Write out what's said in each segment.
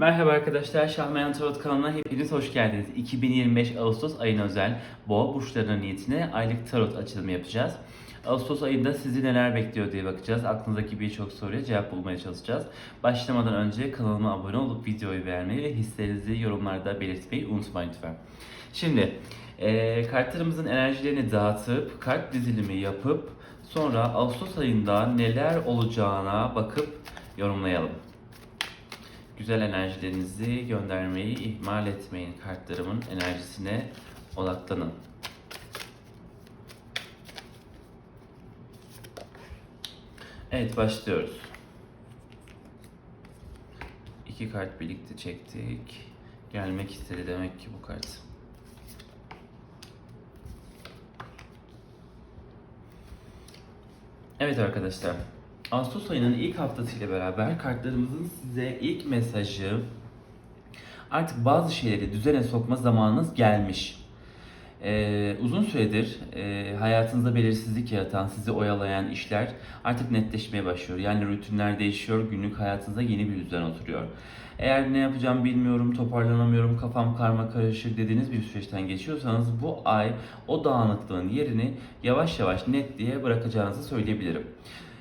Merhaba arkadaşlar, Şahmeyan Tarot kanalına hepiniz hoş geldiniz. 2025 Ağustos ayına özel boğa burçlarının niyetine aylık tarot açılımı yapacağız. Ağustos ayında sizi neler bekliyor diye bakacağız. Aklınızdaki birçok soruya cevap bulmaya çalışacağız. Başlamadan önce kanalıma abone olup videoyu beğenmeyi ve hislerinizi yorumlarda belirtmeyi unutmayın lütfen. Şimdi eee kartlarımızın enerjilerini dağıtıp kart dizilimi yapıp sonra Ağustos ayında neler olacağına bakıp yorumlayalım. Güzel enerjilerinizi göndermeyi ihmal etmeyin. Kartlarımın enerjisine odaklanın. Evet başlıyoruz. İki kart birlikte çektik. Gelmek istedi demek ki bu kart. Evet arkadaşlar. Ağustos ayının ilk haftasıyla beraber kartlarımızın size ilk mesajı artık bazı şeyleri düzene sokma zamanınız gelmiş. Ee, uzun süredir e, hayatınızda belirsizlik yaratan, sizi oyalayan işler artık netleşmeye başlıyor. Yani rutinler değişiyor, günlük hayatınıza yeni bir düzen oturuyor. Eğer ne yapacağım bilmiyorum, toparlanamıyorum, kafam karma karışık dediğiniz bir süreçten geçiyorsanız bu ay o dağınıklığın yerini yavaş yavaş netliğe bırakacağınızı söyleyebilirim.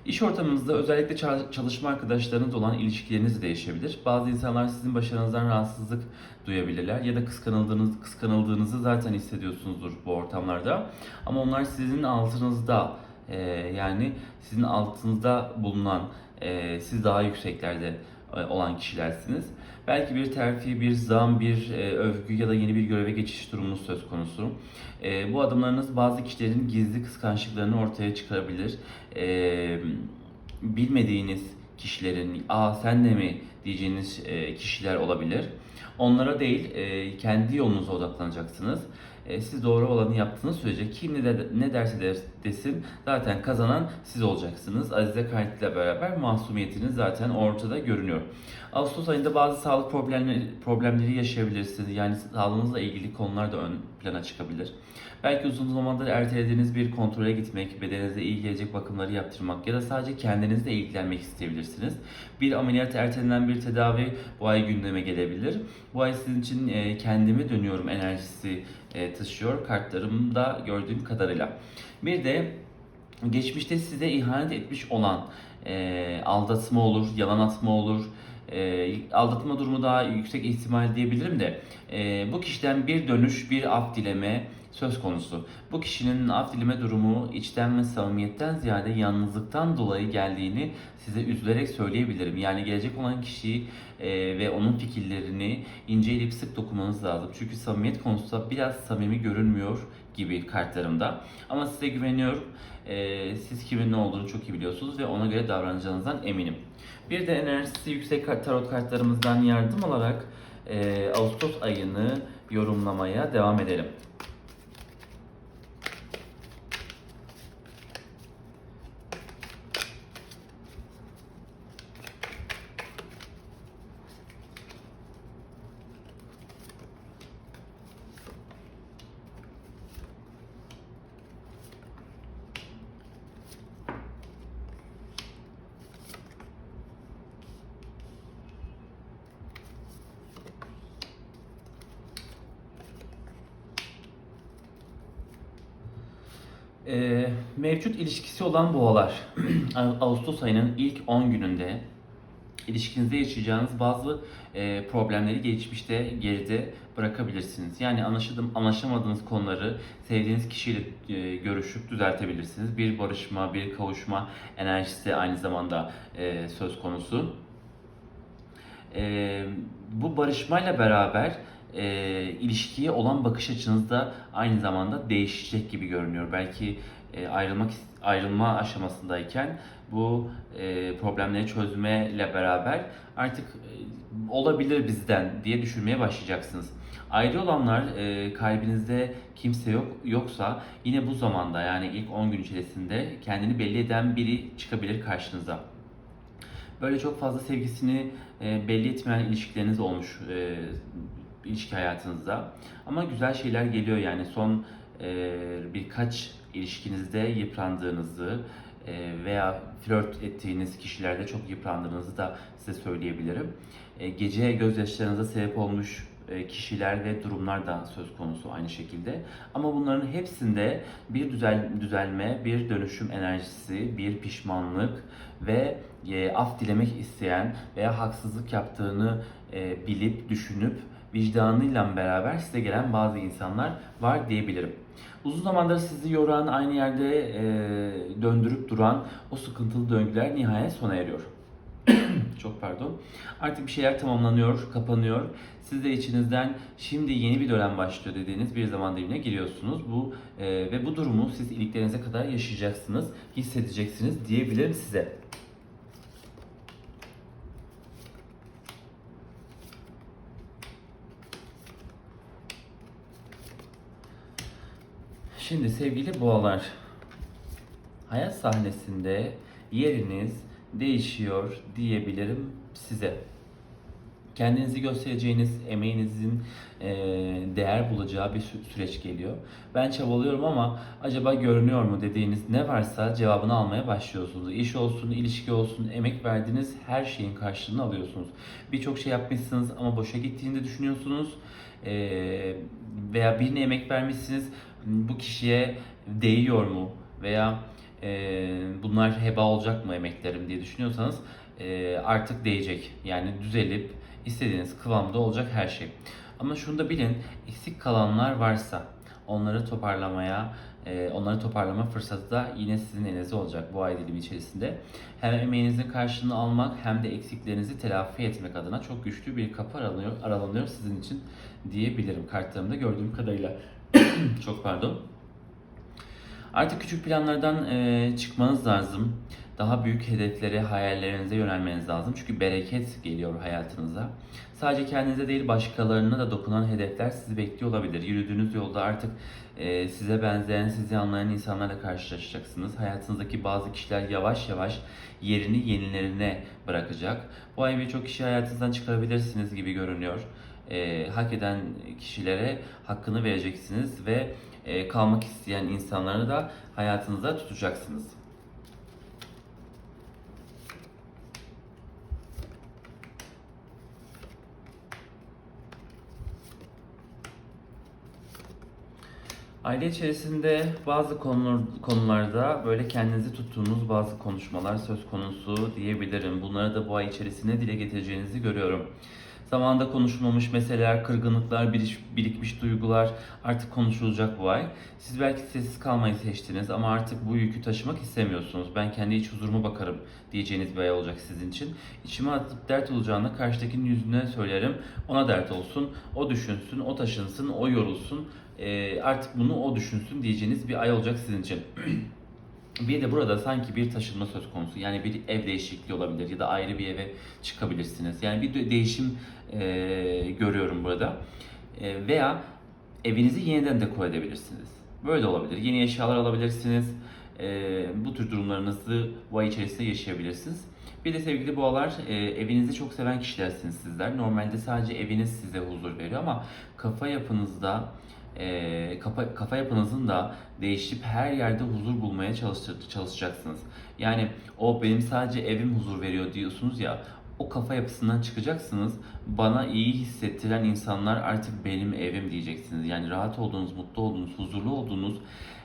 İş ortamınızda özellikle ça- çalışma arkadaşlarınız olan ilişkileriniz de değişebilir. Bazı insanlar sizin başarınızdan rahatsızlık duyabilirler ya da kıskanıldığınız kıskanıldığınızı zaten hissediyorsunuzdur bu ortamlarda. Ama onlar sizin altınızda e, yani sizin altınızda bulunan e, siz daha yükseklerde e, olan kişilersiniz. Belki bir terfi, bir zam, bir e, övgü ya da yeni bir göreve geçiş durumunuz söz konusu. E, bu adımlarınız bazı kişilerin gizli kıskançlıklarını ortaya çıkarabilir. E, bilmediğiniz kişilerin, aa sen de mi diyeceğiniz e, kişiler olabilir. Onlara değil, e, kendi yolunuza odaklanacaksınız. E, siz doğru olanı yaptığınız sürece kim ne, de, ne derse der- desin zaten kazanan siz olacaksınız. Azize Kayıt ile beraber masumiyetiniz zaten ortada görünüyor. Ağustos ayında bazı sağlık problemleri, problemleri yaşayabilirsiniz. Yani sağlığınızla ilgili konular da ön plana çıkabilir. Belki uzun zamandır ertelediğiniz bir kontrole gitmek, bedeninize iyi gelecek bakımları yaptırmak ya da sadece kendinizle ilgilenmek isteyebilirsiniz. Bir ameliyat ertelenen bir tedavi bu ay gündeme gelebilir. Bu ay sizin için e, kendime dönüyorum enerjisi e, taşıyor kartlarımda gördüğüm kadarıyla. Bir de geçmişte size ihanet etmiş olan e, aldatma olur, yalan atma olur, e, aldatma durumu daha yüksek ihtimal diyebilirim de e, bu kişiden bir dönüş, bir af dileme söz konusu. Bu kişinin af dileme durumu içten ve samimiyetten ziyade yalnızlıktan dolayı geldiğini size üzülerek söyleyebilirim. Yani gelecek olan kişiyi e, ve onun fikirlerini inceleyip sık dokumanız lazım. Çünkü samimiyet konusunda biraz samimi görünmüyor gibi kartlarımda. Ama size güveniyorum. E, siz kimin ne olduğunu çok iyi biliyorsunuz ve ona göre davranacağınızdan eminim. Bir de enerjisi yüksek tarot kartlarımızdan yardım alarak e, Ağustos ayını yorumlamaya devam edelim. Ee, mevcut ilişkisi olan boğalar Ağustos ayının ilk 10 gününde ilişkinizde yaşayacağınız bazı e, problemleri geçmişte geride bırakabilirsiniz. Yani anlaşıldım, anlaşamadığınız konuları sevdiğiniz kişiyle e, görüşüp düzeltebilirsiniz. Bir barışma, bir kavuşma enerjisi aynı zamanda e, söz konusu. E, bu barışmayla beraber e, ilişkiye olan bakış açınız da aynı zamanda değişecek gibi görünüyor. Belki e, ayrılmak ayrılma aşamasındayken bu e, problemleri çözmeyle beraber artık e, olabilir bizden diye düşünmeye başlayacaksınız. Ayrı olanlar e, kalbinizde kimse yok yoksa yine bu zamanda yani ilk 10 gün içerisinde kendini belli eden biri çıkabilir karşınıza. Böyle çok fazla sevgisini e, belli etmeyen ilişkileriniz olmuş e, ilişki hayatınızda. Ama güzel şeyler geliyor yani son e, birkaç ilişkinizde yıprandığınızı e, veya flört ettiğiniz kişilerde çok yıprandığınızı da size söyleyebilirim. e, gece gözyaşlarınıza sebep olmuş kişiler ve durumlar da söz konusu aynı şekilde. Ama bunların hepsinde bir düzel düzelme, bir dönüşüm enerjisi, bir pişmanlık ve e, af dilemek isteyen veya haksızlık yaptığını e, bilip düşünüp vicdanıyla beraber size gelen bazı insanlar var diyebilirim. Uzun zamandır sizi yoran, aynı yerde e, döndürüp duran o sıkıntılı döngüler nihayet sona eriyor. Çok pardon. Artık bir şeyler tamamlanıyor, kapanıyor. Siz de içinizden şimdi yeni bir dönem başlıyor dediğiniz bir zaman dilimine giriyorsunuz. Bu e, ve bu durumu siz iliklerinize kadar yaşayacaksınız, hissedeceksiniz diyebilirim size. Şimdi sevgili boğalar, hayat sahnesinde yeriniz değişiyor diyebilirim size. Kendinizi göstereceğiniz, emeğinizin eee, değer bulacağı bir sü- süreç geliyor. Ben çabalıyorum ama acaba görünüyor mu dediğiniz ne varsa cevabını almaya başlıyorsunuz. İş olsun, ilişki olsun, emek verdiğiniz her şeyin karşılığını alıyorsunuz. Birçok şey yapmışsınız ama boşa gittiğini de düşünüyorsunuz. Eee, veya birine emek vermişsiniz, bu kişiye değiyor mu? Veya e, bunlar heba olacak mı emeklerim diye düşünüyorsanız e, artık değecek. Yani düzelip istediğiniz kıvamda olacak her şey. Ama şunu da bilin, eksik kalanlar varsa onları toparlamaya, e, onları toparlama fırsatı da yine sizin elinizde olacak bu ay dilimi içerisinde. Hem emeğinizin karşılığını almak hem de eksiklerinizi telafi etmek adına çok güçlü bir kapı aralanıyor, aralanıyor sizin için diyebilirim kartlarımda gördüğüm kadarıyla. çok pardon. Artık küçük planlardan e, çıkmanız lazım. Daha büyük hedeflere, hayallerinize yönelmeniz lazım. Çünkü bereket geliyor hayatınıza. Sadece kendinize değil başkalarına da dokunan hedefler sizi bekliyor olabilir. Yürüdüğünüz yolda artık e, size benzeyen, sizi anlayan insanlarla karşılaşacaksınız. Hayatınızdaki bazı kişiler yavaş yavaş yerini yenilerine bırakacak. Bu ay birçok kişi hayatınızdan çıkarabilirsiniz gibi görünüyor. E, hak eden kişilere hakkını vereceksiniz ve e, kalmak isteyen insanları da hayatınızda tutacaksınız. Aile içerisinde bazı konular, konularda böyle kendinizi tuttuğunuz bazı konuşmalar söz konusu diyebilirim. Bunları da bu ay içerisinde dile getireceğinizi görüyorum. Zamanında konuşulmamış meseleler, kırgınlıklar, birikmiş duygular artık konuşulacak bu ay. Siz belki sessiz kalmayı seçtiniz ama artık bu yükü taşımak istemiyorsunuz. Ben kendi iç huzuruma bakarım diyeceğiniz bir ay olacak sizin için. İçime atıp dert olacağını karşıdakinin yüzüne söylerim. Ona dert olsun, o düşünsün, o taşınsın, o yorulsun. Ee, artık bunu o düşünsün diyeceğiniz bir ay olacak sizin için. Bir de burada sanki bir taşınma söz konusu. Yani bir ev değişikliği olabilir ya da ayrı bir eve çıkabilirsiniz. Yani bir de- değişim e, görüyorum burada. E, veya evinizi yeniden dekor edebilirsiniz. Böyle de olabilir. Yeni eşyalar alabilirsiniz. E, bu tür durumlarınızı bu ay içerisinde yaşayabilirsiniz. Bir de sevgili boğalar, e, evinizi çok seven kişilersiniz sizler. Normalde sadece eviniz size huzur veriyor ama kafa yapınızda e, kafa, kafa yapınızın da değişip her yerde huzur bulmaya çalışacaksınız. Yani o benim sadece evim huzur veriyor diyorsunuz ya o kafa yapısından çıkacaksınız. Bana iyi hissettiren insanlar artık benim evim diyeceksiniz. Yani rahat olduğunuz, mutlu olduğunuz, huzurlu olduğunuz,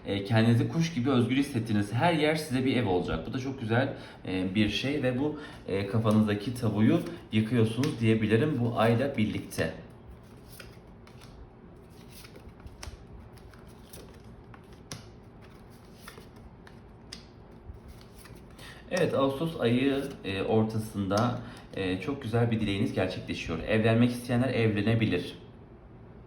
e, kendinizi kuş gibi özgür hissettiğiniz her yer size bir ev olacak. Bu da çok güzel e, bir şey ve bu e, kafanızdaki tabuyu yıkıyorsunuz diyebilirim bu ayla birlikte. Evet, Ağustos ayı e, ortasında e, çok güzel bir dileğiniz gerçekleşiyor. Evlenmek isteyenler evlenebilir.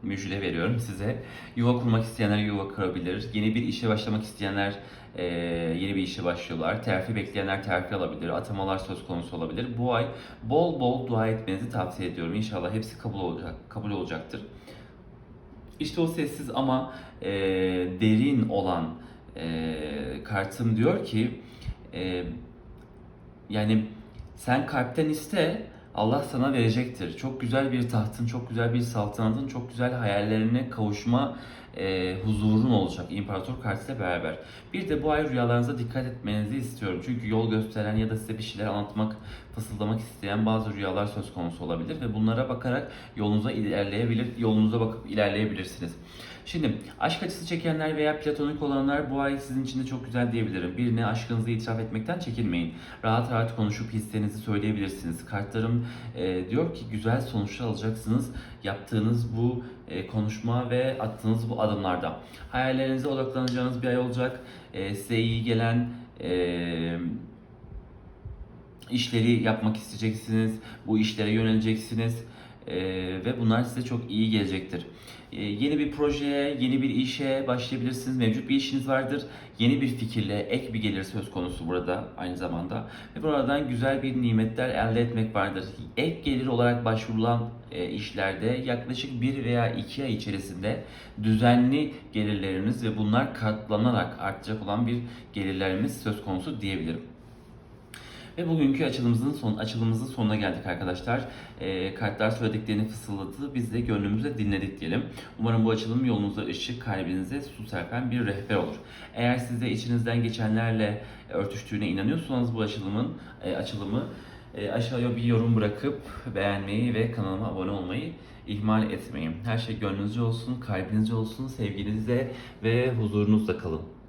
Müjde veriyorum size. Yuva kurmak isteyenler yuva kurabilir. Yeni bir işe başlamak isteyenler e, yeni bir işe başlıyorlar. Terfi bekleyenler terfi alabilir. Atamalar söz konusu olabilir. Bu ay bol bol dua etmenizi tavsiye ediyorum. İnşallah hepsi kabul olacak, kabul olacaktır. İşte o sessiz ama e, derin olan e, kartım diyor ki e, yani sen kalpten iste Allah sana verecektir. Çok güzel bir tahtın, çok güzel bir saltanatın, çok güzel hayallerine kavuşma e, huzurun olacak İmparator kartıyla beraber. Bir de bu ay rüyalarınıza dikkat etmenizi istiyorum. Çünkü yol gösteren ya da size bir şeyler anlatmak, fısıldamak isteyen bazı rüyalar söz konusu olabilir ve bunlara bakarak yolunuza ilerleyebilir, yolunuza bakıp ilerleyebilirsiniz. Şimdi aşk acısı çekenler veya platonik olanlar bu ay sizin için de çok güzel diyebilirim. Birine aşkınızı itiraf etmekten çekinmeyin. Rahat rahat konuşup hislerinizi söyleyebilirsiniz. Kartlarım e, diyor ki güzel sonuçlar alacaksınız yaptığınız bu e, konuşma ve attığınız bu adımlarda. Hayallerinize odaklanacağınız bir ay olacak. E, size iyi gelen e, işleri yapmak isteyeceksiniz. Bu işlere yöneleceksiniz. Ee, ve bunlar size çok iyi gelecektir. Ee, yeni bir projeye, yeni bir işe başlayabilirsiniz. Mevcut bir işiniz vardır. Yeni bir fikirle ek bir gelir söz konusu burada aynı zamanda. Ve buradan güzel bir nimetler elde etmek vardır. Ek gelir olarak başvurulan e, işlerde yaklaşık bir veya iki ay içerisinde düzenli gelirleriniz ve bunlar katlanarak artacak olan bir gelirlerimiz söz konusu diyebilirim. Ve bugünkü açılımımızın son açılımımızın sonuna geldik arkadaşlar. Ee, kartlar söylediklerini fısıldadı. Biz de gönlümüzle dinledik diyelim. Umarım bu açılım yolunuza ışık, kalbinize su serpen bir rehber olur. Eğer siz de içinizden geçenlerle örtüştüğüne inanıyorsanız bu açılımın e, açılımı e, aşağıya bir yorum bırakıp beğenmeyi ve kanalıma abone olmayı ihmal etmeyin. Her şey gönlünüzce olsun, kalbinizce olsun, sevginizle ve huzurunuzla kalın.